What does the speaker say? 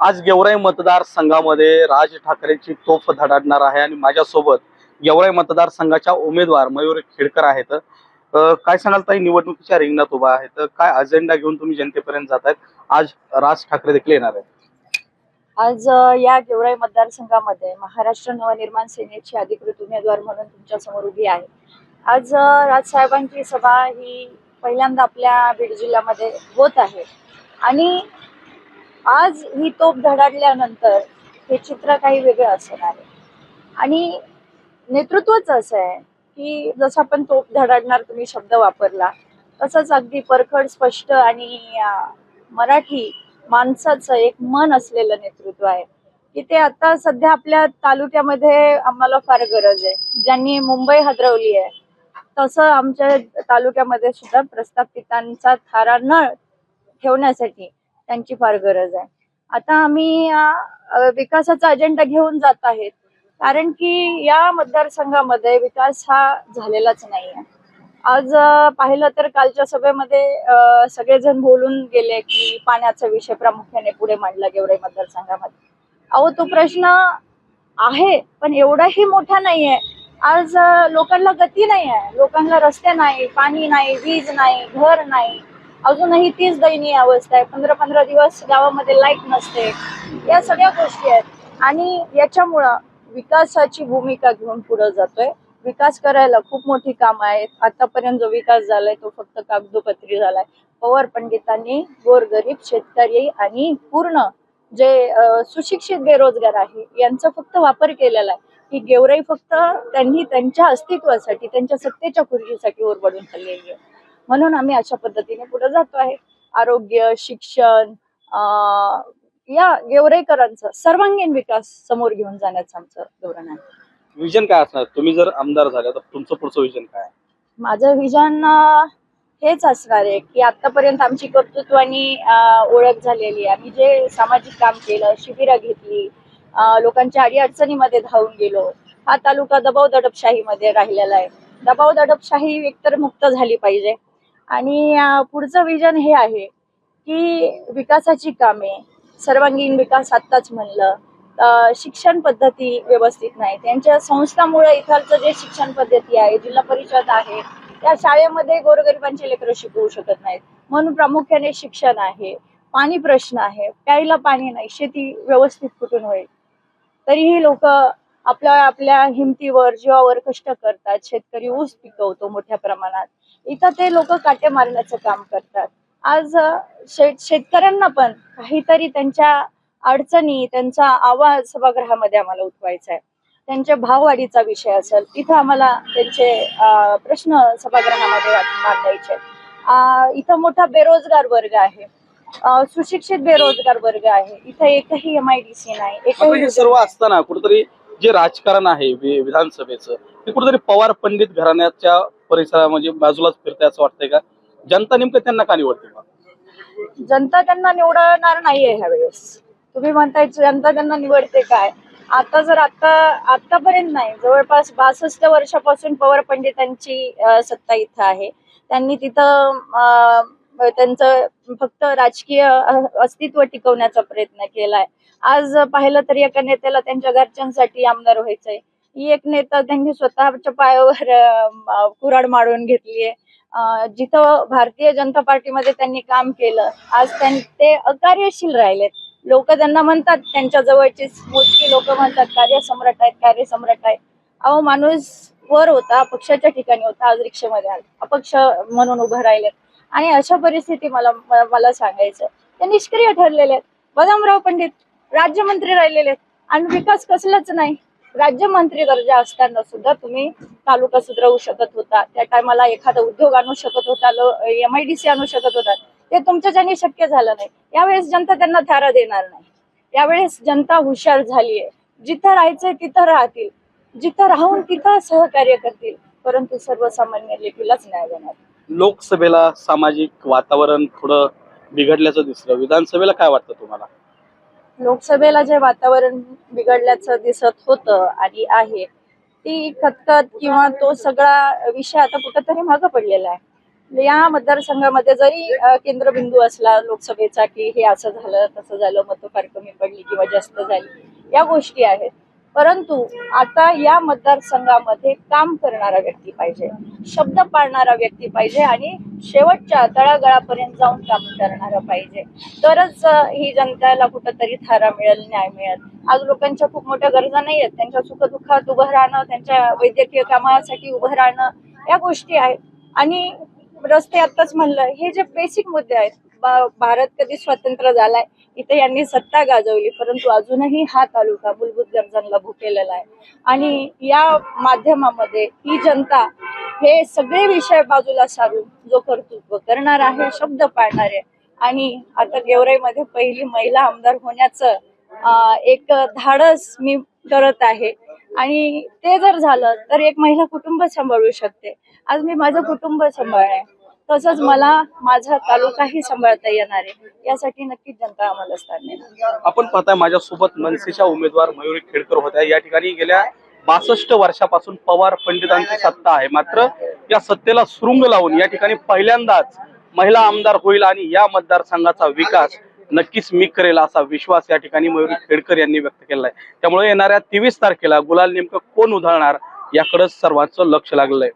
आज गेवराई मतदारसंघामध्ये राज ठाकरेंची तोफ धडाडणार आहे आणि माझ्यासोबत गेवराई मतदारसंघाच्या उमेदवार मयूर खेडकर आहेत. काय सांगाल ताई? निवडणुकीच्या रिंगणात उभा आहेत. काय अजेंडा घेऊन तुम्ही जनतेपर्यंत जात आहेत आज राज ठाकरे देखील येणार आहेत. आज या गेवराई मतदारसंघामध्ये महाराष्ट्र नवनिर्माण सेनेची अधिकृत उमेदवार म्हणून तुमच्यासमोर उभी आहे. आज राजसाहेबांची सभा ही पहिल्यांदा आपल्या बीड जिल्ह्यामध्ये होत आहे. आणि आज ही तोप धडाडल्यानंतर हे चित्र काही वेगळं असणार आहे. आणि नेतृत्वच असं आहे की जसं आपण तोप धडाडणार तुम्ही शब्द वापरला तसंच अगदी परखड स्पष्ट आणि मराठी माणसाचं एक मन असलेलं नेतृत्व आहे. की ते आता सध्या आपल्या तालुक्यामध्ये आम्हाला फार गरज आहे. ज्यांनी मुंबई हदरवली आहे तसं आमच्या तालुक्यामध्ये सुद्धा प्रस्थापितांचा थारा न ठेवण्यासाठी त्यांची फार गरज आहे. आता आम्ही विकासाचा अजेंडा घेऊन जात आहेत. कारण की या मतदारसंघामध्ये विकास हा झालेलाच नाही आहे आज पाहिलं तर कालच्या सभेमध्ये सगळेजण बोलून गेले की पाण्याचा विषय प्रामुख्याने पुढे मांडला गेवराई मतदारसंघामध्ये. अहो तो प्रश्न आहे पण एवढाही मोठा नाहीये. आज लोकांना गती नाही आहे लोकांना रस्ते नाही पाणी नाही वीज नाही घर नाही. अजूनही तीच दयनीय अवस्था आहे. पंधरा पंधरा दिवस गावामध्ये लाइट नसते. या सगळ्या गोष्टी आहेत. आणि याच्यामुळं विकासाची भूमिका घेऊन पुढे जातोय. विकास करायला खूप मोठी काम आहेत. आतापर्यंत जो विकास झालाय तो फक्त कागदोपत्री झालाय. पवार पंडितांनी गोरगरीब शेतकरी आणि पूर्ण जे सुशिक्षित बेरोजगार आहे यांचा फक्त वापर केलेला आहे. की गेवराई फक्त त्यांनी त्यांच्या अस्तित्वासाठी त्यांच्या सत्तेच्या खुर्चीसाठी ओरबडून चाललेली आहे. म्हणून आम्ही अशा पद्धतीने पुढे जातो आहे. आरोग्य शिक्षण या गेवराईकरांचा सर्वांगीण विकास समोर घेऊन जाण्याचं आमचं धोरण आहे. विजन काय असणार? तुम्ही जर आमदार झाले तर तुमचं पुढचं विजन काय? माझं विजन हेच असणार आहे की आतापर्यंत आमची कर्तृत्वानी ओळख झालेली आहे. आम्ही जे सामाजिक काम केलं शिबिरं घेतली लोकांच्या अडीअडचणीमध्ये धावून गेलो हा तालुका दबाव दडपशाहीमध्ये राहिलेला आहे. दबाव दडपशाही एकतर मुक्त झाली पाहिजे. आणि पुढचं विजन हे आहे की विकासाची कामे सर्वांगीण विकास आत्ताच म्हणलं शिक्षण पद्धती व्यवस्थित नाही त्यांच्या संस्थामुळे इथालचं जे शिक्षण पद्धती आहे जिल्हा परिषद आहे त्या शाळेमध्ये गोरगरिबांचे लेकरं शिकवू शकत नाहीत. म्हणून प्रामुख्याने शिक्षण आहे पाणी प्रश्न आहे प्यायला पाणी नाही शेती व्यवस्थित कुठून होईल? तरीही लोक आपल्या आपल्या हिमतीवर जीवावर कष्ट करतात शेतकरी ऊस पिकवतो मोठ्या प्रमाणात. इथं ते लोक काटे मारण्याचं काम करतात. आज शेत शेतकऱ्यांना पण काहीतरी त्यांच्या अडचणी त्यांचा आवाज सभागृहामध्ये आम्हाला उठवायचा आहे. त्यांच्या भाववाढीचा विषय असेल तिथं आम्हाला त्यांचे प्रश्न सभागृहामध्ये मांडायचे इथं मोठा बेरोजगार वर्ग आहे. सुशिक्षित बेरोजगार वर्ग आहे. इथं एकही एम आय डी सी नाही एकही सर्व असताना कुठेतरी जे राजकारण आहे विधानसभेचं ते कुठेतरी पवार पंडित घराण्याच्या परिसरा म्हणजे बाजूलाच फिरते असं वाटतंय का? जनता नेमकं त्यांना का निवडते? जनता त्यांना निवडणार नाहीये ह्यावेळेस. तुम्ही म्हणताय जनता त्यांना निवडते काय? आता जर आता आतापर्यंत नाही. जवळपास बासष्ट वर्षापासून पवार पंडितांची अं, सत्ता इथं आहे. त्यांनी तिथं अं, त्यांचं फक्त राजकीय अं, अस्तित्व टिकवण्याचा प्रयत्न केलाय. आज पाहिलं तर एका नेत्याला त्यांच्या घरच्यांसाठी आमदार व्हायचंय. एक नेता त्यांनी स्वतःच्या पायावर कुराड कुऱ्हाड मारून घेतलीये. जिथं भारतीय जनता पार्टीमध्ये त्यांनी काम केलं आज ते अकार्यशील राहिलेत. लोक त्यांना म्हणतात त्यांच्या जवळचे मोजकी लोक म्हणतात कार्यसम्राट आहेत कार्यसम्राट आहेत. अहो माणूस वर होता पक्षाच्या ठिकाणी होता आज रिक्षेमध्ये आला अपक्ष म्हणून उभं राहिलेत. आणि अशा परिस्थिती मला मला सांगायचं ते निष्क्रिय ठरलेले आहेत. बदामराव पंडित राज्यमंत्री राहिलेले आहेत. आणि विकास कसलाच नाही. राज्यमंत्री दर्जा असताना सुद्धा तुम्ही तालुका सुधरवू शकत होता. त्या टायमाला एखादा उद्योग आणू शकत होता एम आय डी सी आणू शकत होता. ते तुमच्याच्याने शक्य झालं नाही. यावेळेस जनता त्यांना थारा देणार नाही. यावेळेस जनता हुशार झालीये. जिथं राहायचंय तिथं राहतील. जिथं राहून तिथं सहकार्य करतील. परंतु सर्वसामान्य लेखीलाच न्याय देणार लोकसभेला सामाजिक वातावरण थोडं बिघडल्याचं दिसलं. विधानसभेला काय वाटतं तुम्हाला? लोकसभेला जे वातावरण बिघडल्याचं दिसत होतं आणि आहे ती खतखत किंवा तो सगळा विषय आता कुठंतरी मागं पडलेला आहे. म्हणजे या मतदारसंघामध्ये जरी केंद्रबिंदू असला लोकसभेचा की हे असं झालं तसं झालं मतं फार कमी पडली किंवा जास्त झाली या गोष्टी आहेत. परंतु आता या मतदारसंघामध्ये काम करणारा व्यक्ती पाहिजे शब्द पाळणारा व्यक्ती पाहिजे आणि शेवटच्या तळागळापर्यंत जाऊन काम करणारा पाहिजे. तरच ही जनतेला कुठंतरी थारा मिळेल न्याय मिळेल. आज लोकांच्या खूप मोठ्या गरजा नाही आहेत. त्यांच्या सुखदुःखात उभं राहणं त्यांच्या वैद्यकीय कामासाठी उभं राहणं या गोष्टी आहेत. आणि रस्ते आत्ताच म्हणलं हे जे बेसिक मुद्दे आहेत भारत कधी स्वतंत्र झालाय इथे यांनी सत्ता गाजवली परंतु अजूनही हा तालुका मूलभूत गरजांना भुकेलेला आहे. आणि या माध्यमामध्ये ही जनता हे सगळे विषय बाजूला सारून जो कर्तृत्व करणार आहे शब्द पाळणार आहे. आणि आता गेवराईमध्ये पहिली महिला आमदार होण्याचं एक धाडस मी करत आहे. आणि ते जर झालं तर एक महिला कुटुंब सांभाळू शकते. आज मी माझं कुटुंब सांभाळणे तसंच मला माझा तालुकाही सांभाळता येणार आहे. यासाठी नक्कीच जनता आम्हाला स्थान देणार. आपण पाहताय माझ्यासोबत मनसेच्या उमेदवार मयुरी खेडकर होत्या. या ठिकाणी गेल्या बासष्ट वर्षापासून पवार पंडितांची सत्ता आहे. मात्र या सत्तेला सुरुंग लावून या ठिकाणी पहिल्यांदाच महिला आमदार होईल आणि या मतदारसंघाचा विकास नक्कीच मी करेल असा विश्वास या ठिकाणी मयुरी खेडकर यांनी व्यक्त केला आहे त्यामुळे येणाऱ्या तेवीस तारखेला गुलाल नेमकं कोण उधळणार याकडे सर्वांचं लक्ष लागलंय.